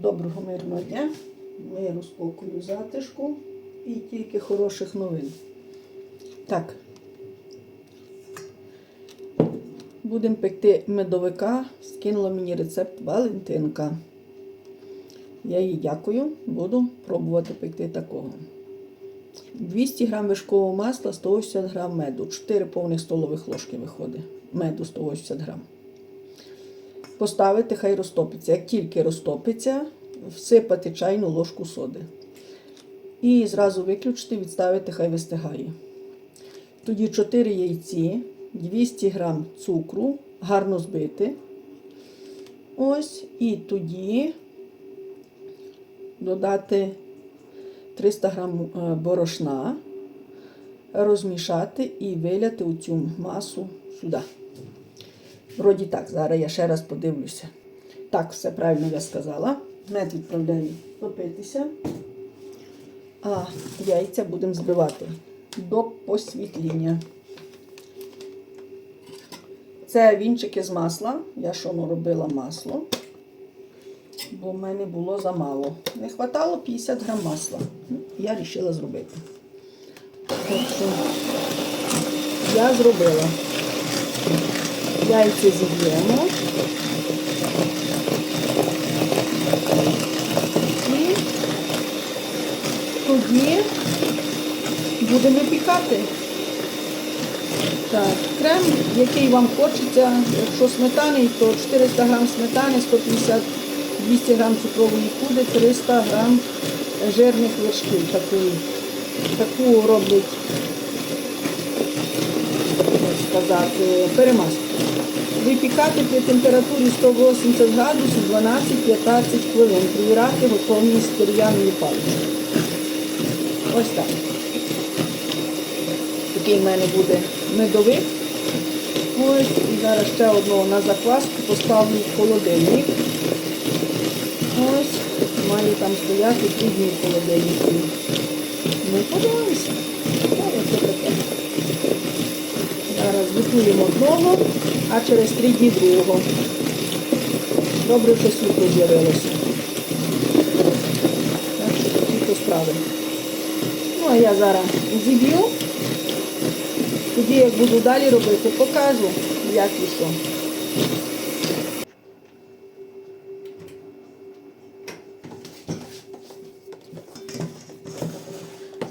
Доброго мирного дня, миру, спокою, затишку і тільки хороших новин. Так. Будемо пекти медовика. Скинула мені рецепт Валентинка. Я їй дякую, буду пробувати пекти такого. 200 г вершкового масла, 180 г меду, 4 повних столових ложки виходить. Меду 180 г. Поставити, хай розтопиться. Як тільки розтопиться, всипати чайну ложку соди. І зразу виключити, відставити, хай вистигає. Тоді 4 яйці, 200 г цукру, гарно збити. Ось, і тоді додати 300 г борошна, розмішати і виляти у цю масу сюди. Вроді так, зараз я ще раз подивлюся. Так, все правильно я сказала. Мед відправляю топитися, а яйця будемо збивати до посвітління. Це вінчики з масла. Я що ну, робила масло, бо в мене було замало. Не вистачало 50 грам масла. Я вирішила зробити. Що я зробила. Яйця зіб'ємо. І тоді будемо пікати. Так, крем, який вам хочеться, якщо сметаний, то 400 грам сметани, 150-200 грам цукрової пуди, 300 грам жирних вершків. Таку, таку роблять, як сказати, перемазку. Випікати при температурі 180 градусів 12-15 хвилин. Провірати готовність дерев'яної палички. Ось так. Такий в мене буде медовик. Ось, і зараз ще одного на закваску поставлю в холодильник. Ось, має там стояти три дні в холодильнику. Ну, подивимося. Ось таке. Зараз одного, а через три дні другого. Добре, що світло з'явилося. Так що такі справи. Ну, а я зараз зіб'ю. Тоді, як буду далі робити, покажу, як і що.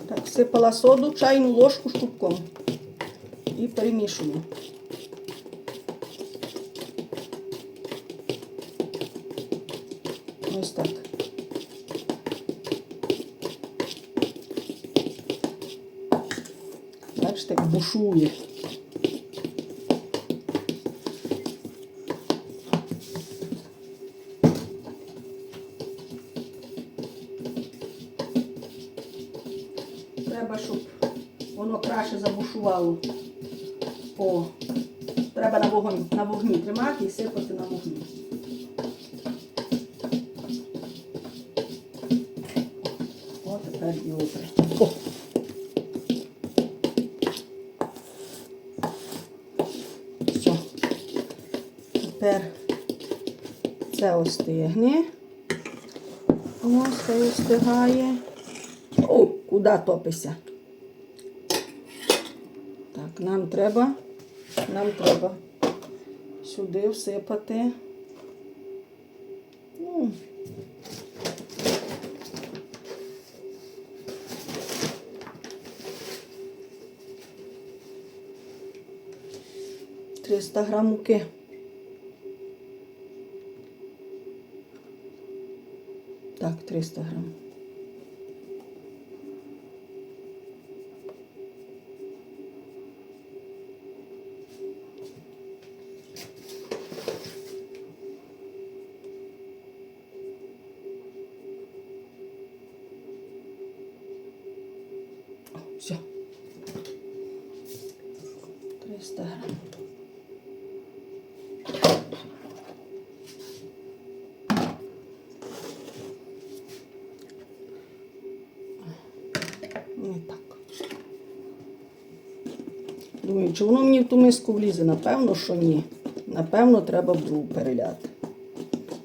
Так, всипала соду, чайну ложку штуком і перемішую. Ось так. Бачите, бушує. Треба, щоб воно краще забушувало. О, треба на вогонь, на вогні тримати і сипати на вогні. О, тепер і. О! Все. Тепер це остигне. Ось це остигає. О, куди топися? Так, нам треба, нам треба сюди всипати. Ну, Триста грам муки. Так, 300 грам. Все. 300 грам. Не так. Думаю, чи воно мені в ту миску влізе? Напевно, що ні. Напевно, треба в другу переляти.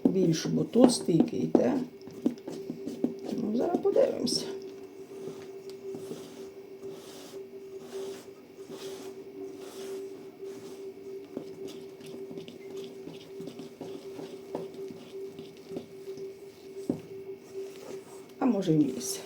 більшу, бо тут стільки йде. Ну, зараз подивимося. А може і влізе.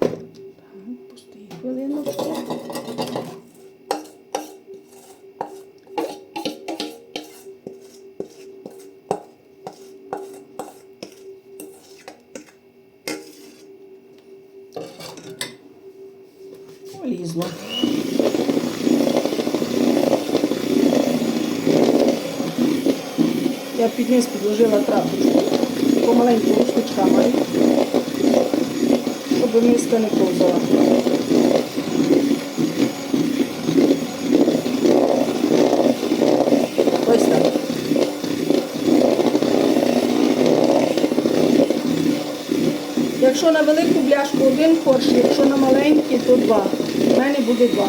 Так, пустий хвилиночку. Полізло. Я під низ підложила трапочку. Помаленьку маю, щоб миска не ковзала. Ось так. Якщо на велику бляшку один корж, якщо на маленький, то два. У мене буде два.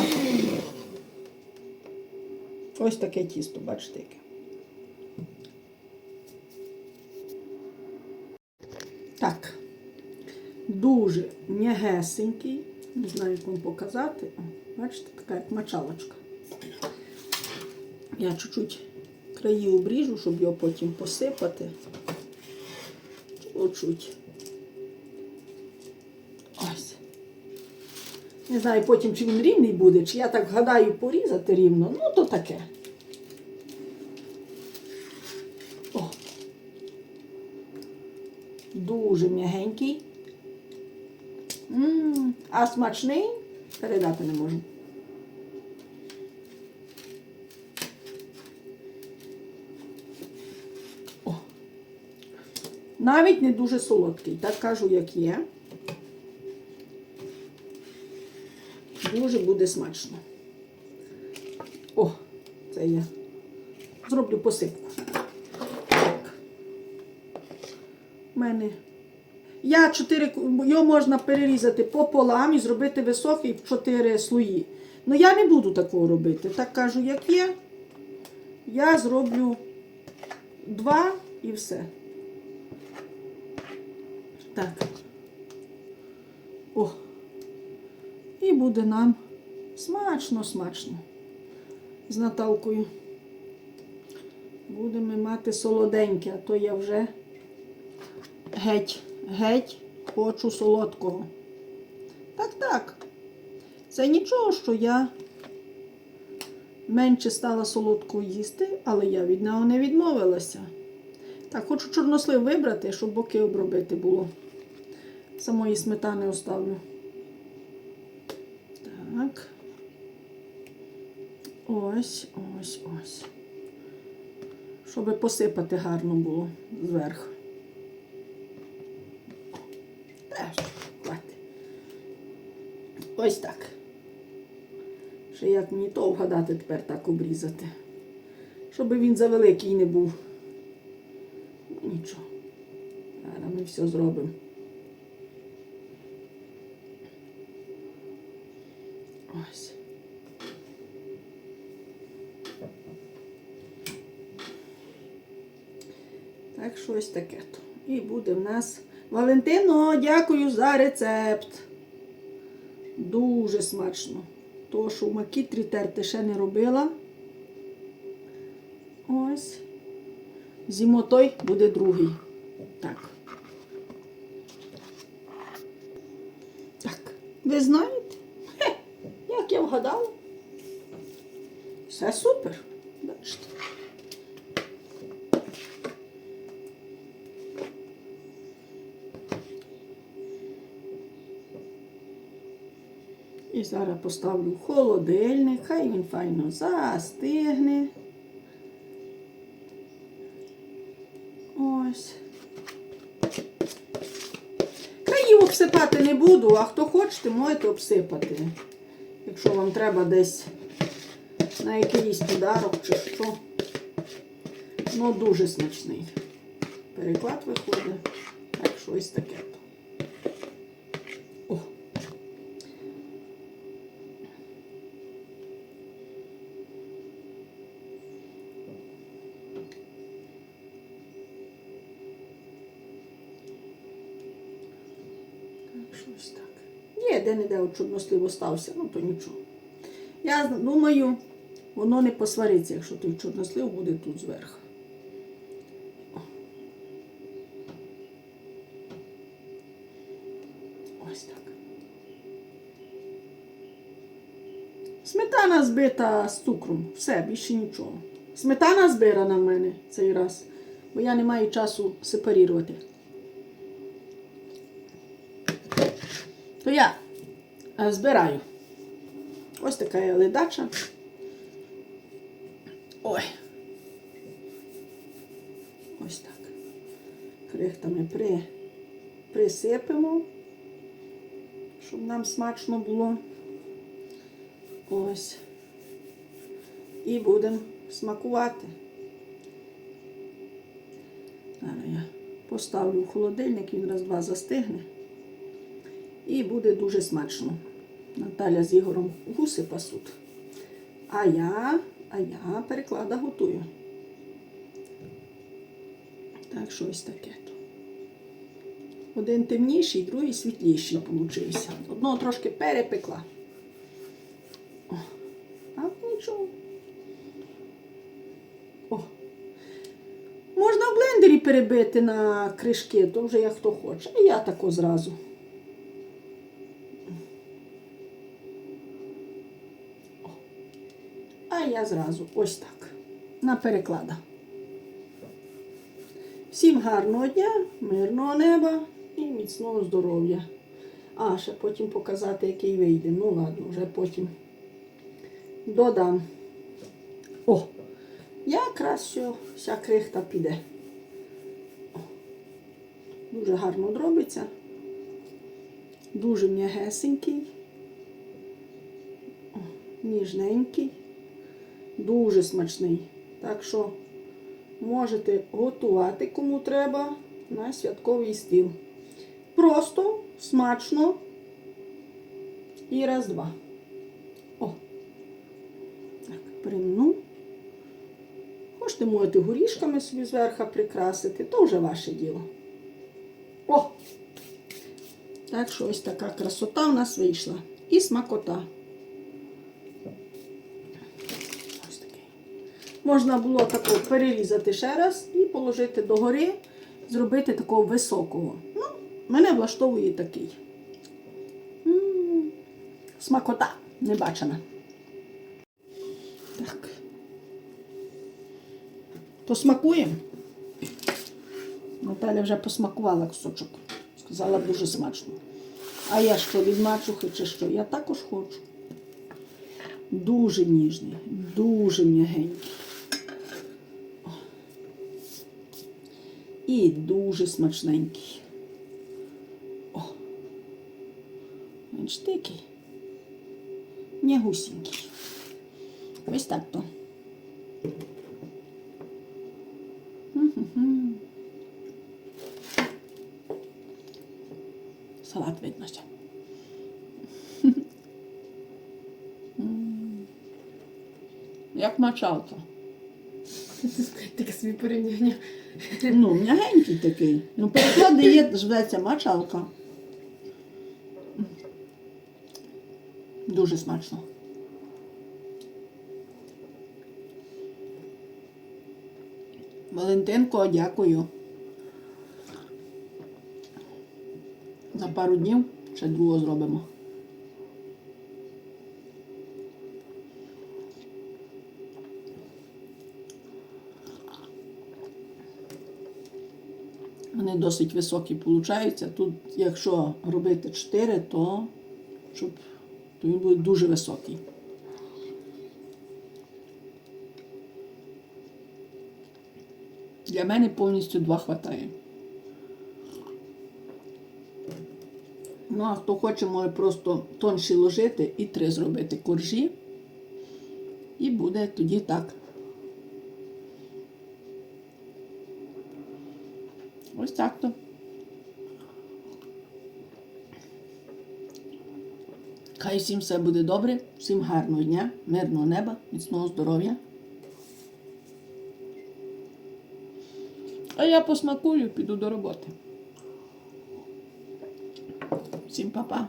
Ось таке тісто, бачите яке. Дуже м'ягесенький. Не знаю, як вам показати. Бачите, така як мочалочка. Я чуть-чуть краї обріжу, щоб його потім посипати. Чуть-чуть. Ось. Не знаю потім, чи він рівний буде, чи я так гадаю порізати рівно. Ну, то таке. О. Дуже м'ягенький. А смачний передати не можу. О. Навіть не дуже солодкий, так кажу, як є. Дуже буде смачно. О, це я зроблю посипку. Так. У мене. Я чотири, його можна перерізати пополам і зробити високий в чотири слої. Ну я не буду такого робити. Так кажу, як є. Я зроблю два і все. Так. О. І буде нам смачно, смачно. З Наталкою. Будемо мати солоденьке, а то я вже геть, геть хочу солодкого. Так, так. Це нічого, що я менше стала солодкого їсти, але я від нього не відмовилася. Так, хочу чорнослив вибрати, щоб боки обробити було. Самої сметани оставлю. Так. Ось, ось, ось. Щоб посипати гарно було зверху. Ось так. Ще як мені то вгадати тепер так обрізати. Щоб він завеликий не був. Нічого. Зараз ми все зробимо. Ось. Так, щось таке то. І буде в нас. Валентино, дякую за рецепт. Дуже смачно. То, що в макітрі терти ще не робила. Ось. Зімотой буде другий. Так. Так. Ви знаєте? Хе, як я вгадала? Все супер. Бачите. І зараз поставлю холодильник, хай він файно застигне. Ось. Країв обсипати не буду, а хто хочете, можете обсипати. Якщо вам треба десь на якийсь подарок чи що. Ну, дуже смачний. Переклад виходить. Так, щось таке. Де-не-де от чорнослив ну то нічого. Я думаю, воно не посвариться, якщо той чорнослив буде тут зверху. Ось так. Сметана збита з цукром. Все, більше нічого. Сметана збирана в мене цей раз, бо я не маю часу сепарувати. То я збираю. Ось така є ледача. Ой. Ось так. Крихтами при, присипемо, щоб нам смачно було. Ось. І будемо смакувати. Зараз я поставлю в холодильник, він раз-два застигне. І буде дуже смачно. Наталя з Ігорем гуси пасуть. А я, а я переклада готую. Так, щось таке. Один темніший, другий світліший получився. Одного трошки перепекла. О, а нічого. О. Можна в блендері перебити на кришки, то вже як хто хоче. А я тако зразу. А я зразу ось так. На переклада. Всім гарного дня, мирного неба і міцного здоров'я. А, ще потім показати, який вийде. Ну ладно, вже потім додам. О! Якраз все, вся крихта піде. Дуже гарно дробиться. Дуже м'ягесенький. Ніжненький. Дуже смачний. Так що можете готувати кому треба на святковий стіл. Просто, смачно і раз-два. О. Так, примну. Можете можете горішками собі зверху прикрасити, то вже ваше діло. О! Так що ось така красота в нас вийшла. І смакота. Можна було тако перерізати ще раз і положити догори, зробити такого високого. Ну, мене влаштовує такий. М, Смакота небачена. Так. Посмакуємо. Наталя вже посмакувала кусочок. Сказала дуже смачно. А я що, від мачухи чи що? Я також хочу. Дуже ніжний, дуже м'ягенький. І дуже смачненький. О. Бачите, який? М'ягусінький. Ось так то. Салат видно ще. Як мачалка. Таке собі порівняння. Ну, м'ягенький такий. Ну, переклади є, зветься мачалка. Дуже смачно. Валентинко, дякую. За пару днів ще другого зробимо. Вони досить високі получаються. Тут, якщо робити 4, то щоб то він буде дуже високий. Для мене повністю два хватає. Ну, а хто хоче, може просто тонші ложити і три зробити коржі. І буде тоді так. Ось так то. Хай всім все буде добре, всім гарного дня, мирного неба, міцного здоров'я. А я посмакую, піду до роботи. Всім па-па.